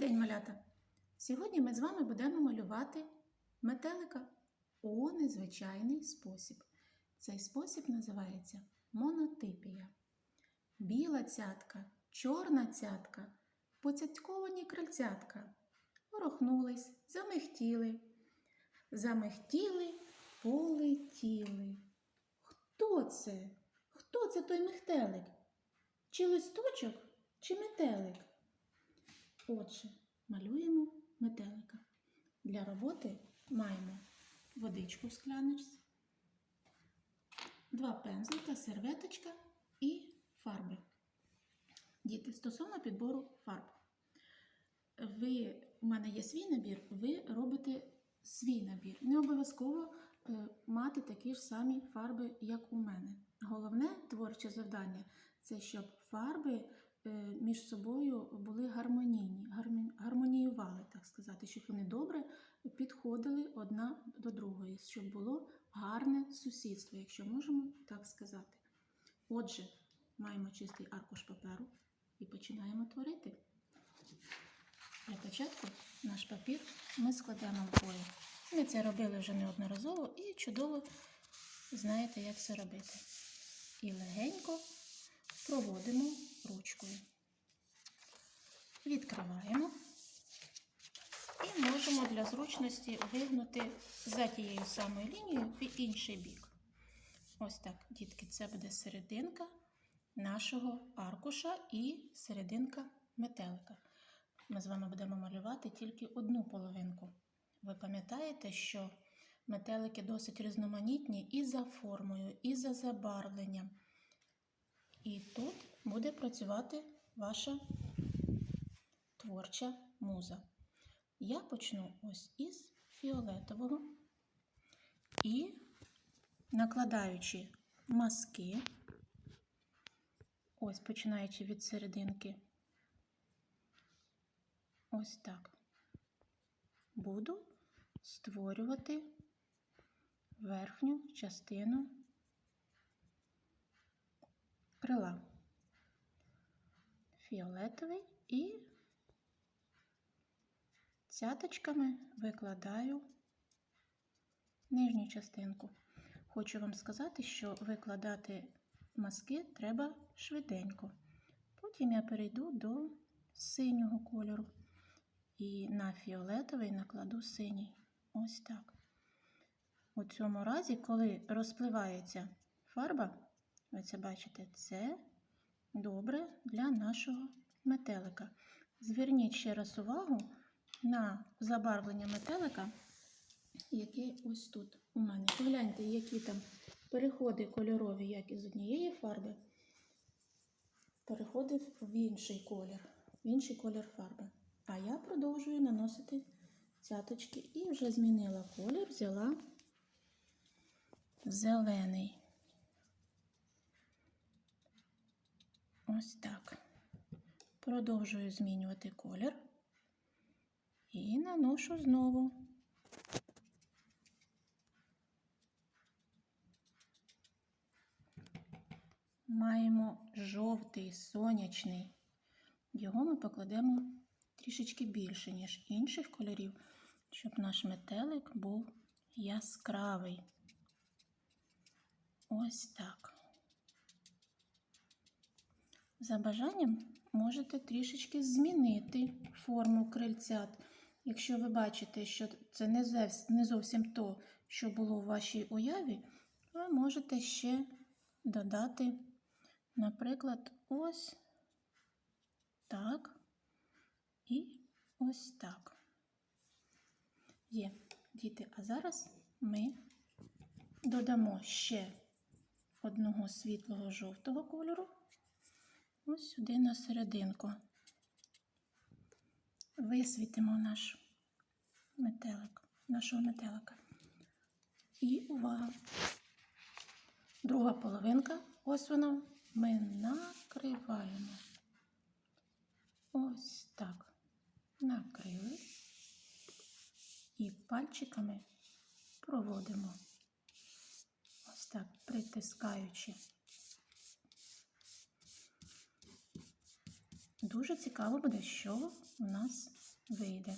день, малята! Сьогодні ми з вами будемо малювати метелика у незвичайний спосіб. Цей спосіб називається монотипія. Біла цятка, чорна цятка, поцятковані крильцятка. Ворохнулись, замихтіли. Замихтіли, полетіли. Хто це? Хто це той михтелик? Чи листочок, чи метелик? Отже, малюємо метелика. Для роботи маємо водичку в скляночці, два пензлика, серветочка і фарби. Діти, стосовно підбору фарб. Ви, у мене є свій набір, ви робите свій набір. Не обов'язково е, мати такі ж самі фарби, як у мене. Головне творче завдання це щоб фарби між собою були гармонійні, гармоніювали, так сказати, щоб вони добре підходили одна до другої, щоб було гарне сусідство, якщо можемо так сказати. Отже, маємо чистий аркуш паперу і починаємо творити. Для початку наш папір ми складемо вдвоє. Ми це робили вже неодноразово і чудово знаєте, як це робити. І легенько проводимо ручкою. Відкриваємо і можемо для зручності вигнути за тією самою лінією в інший бік. Ось так, дітки, це буде серединка нашого аркуша і серединка метелика. Ми з вами будемо малювати тільки одну половинку. Ви пам'ятаєте, що метелики досить різноманітні і за формою, і за забарвленням. І тут буде працювати ваша творча муза. Я почну ось із фіолетового і накладаючи маски, ось починаючи від серединки, ось так, буду створювати верхню частину крила. Фіолетовий і цяточками викладаю нижню частинку. Хочу вам сказати, що викладати маски треба швиденько. Потім я перейду до синього кольору. І на фіолетовий накладу синій. Ось так. У цьому разі, коли розпливається фарба, ви це бачите, це добре для нашого метелика. Зверніть ще раз увагу на забарвлення метелика, яке ось тут у мене. Погляньте, які там переходи кольорові, як із однієї фарби, переходив в інший колір, в інший колір фарби. А я продовжую наносити цяточки і вже змінила колір, взяла зелений. Ось так. Продовжую змінювати колір і наношу знову. Маємо жовтий сонячний. Його ми покладемо трішечки більше, ніж інших кольорів, щоб наш метелик був яскравий. Ось так. За бажанням можете трішечки змінити форму крильцят. Якщо ви бачите, що це не зовсім то, що було у вашій уяві, ви можете ще додати, наприклад, ось так і ось так. Є, діти, а зараз ми додамо ще одного світлого жовтого кольору. Ось сюди на серединку. Висвітимо наш метелик, нашого метелика. І увага! Друга половинка, ось вона, ми накриваємо. Ось так. Накрили і пальчиками проводимо. Ось так, притискаючи Дуже цікаво буде, що у нас вийде.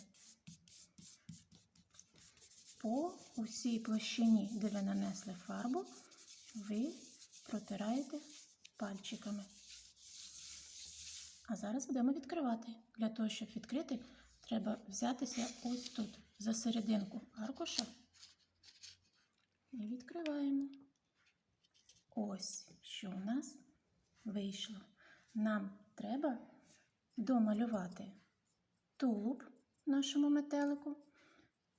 По усій площині, де ви нанесли фарбу, ви протираєте пальчиками. А зараз будемо відкривати. Для того, щоб відкрити, треба взятися ось тут, за серединку аркуша. І відкриваємо. Ось що у нас вийшло. Нам треба домалювати тулуб нашому метелику.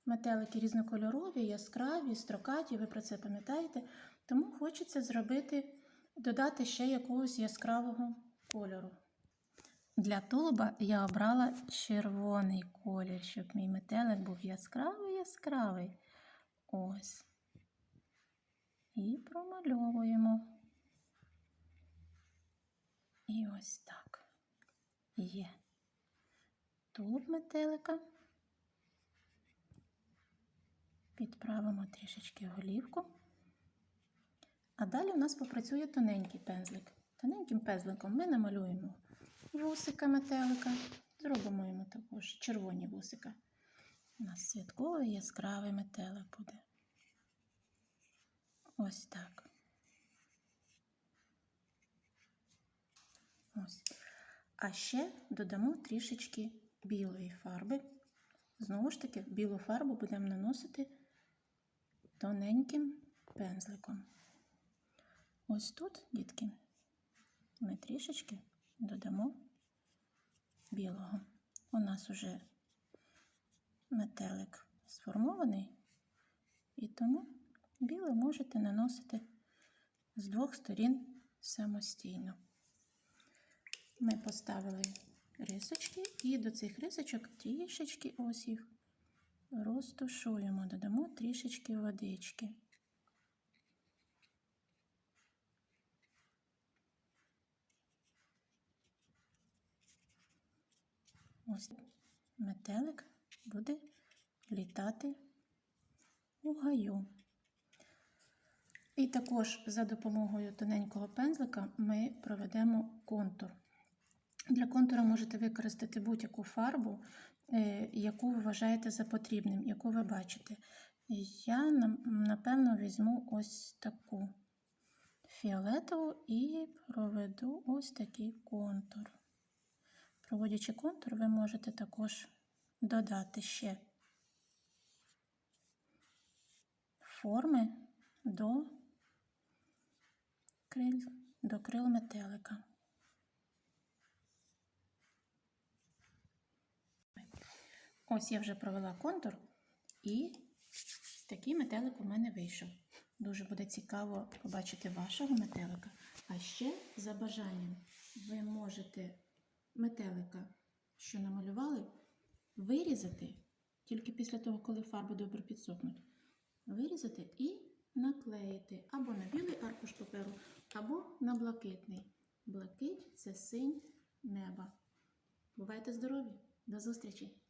Метелики різнокольорові, яскраві, строкаті, ви про це пам'ятаєте. Тому хочеться зробити, додати ще якогось яскравого кольору. Для тулуба я обрала червоний колір, щоб мій метелик був яскравий яскравий. Ось. І промальовуємо. І ось так. Є. Тулуб метелика. Підправимо трішечки голівку. А далі у нас попрацює тоненький пензлик. Тоненьким пензликом ми намалюємо вусика метелика. Зробимо йому також червоні вусика. У нас святковий яскравий метелик буде. Ось так. Ось. А ще додамо трішечки білої фарби. Знову ж таки, білу фарбу будемо наносити тоненьким пензликом. Ось тут, дітки, ми трішечки додамо білого. У нас уже метелик сформований, і тому біле можете наносити з двох сторін самостійно. Ми поставили рисочки і до цих рисочок трішечки ось їх розтушуємо, додамо трішечки водички. Ось метелик буде літати у гаю. І також за допомогою тоненького пензлика ми проведемо контур. Для контура можете використати будь-яку фарбу, е, яку ви вважаєте за потрібним, яку ви бачите. Я, напевно, візьму ось таку фіолетову і проведу ось такий контур. Проводячи контур, ви можете також додати ще форми до крил, до крил метелика. Ось я вже провела контур, і такий метелик у мене вийшов. Дуже буде цікаво побачити вашого метелика. А ще за бажанням ви можете метелика, що намалювали, вирізати тільки після того, коли фарби добре підсохнуть. Вирізати і наклеїти або на білий аркуш паперу, або на блакитний. Блакить це синь неба. Бувайте здорові! До зустрічі!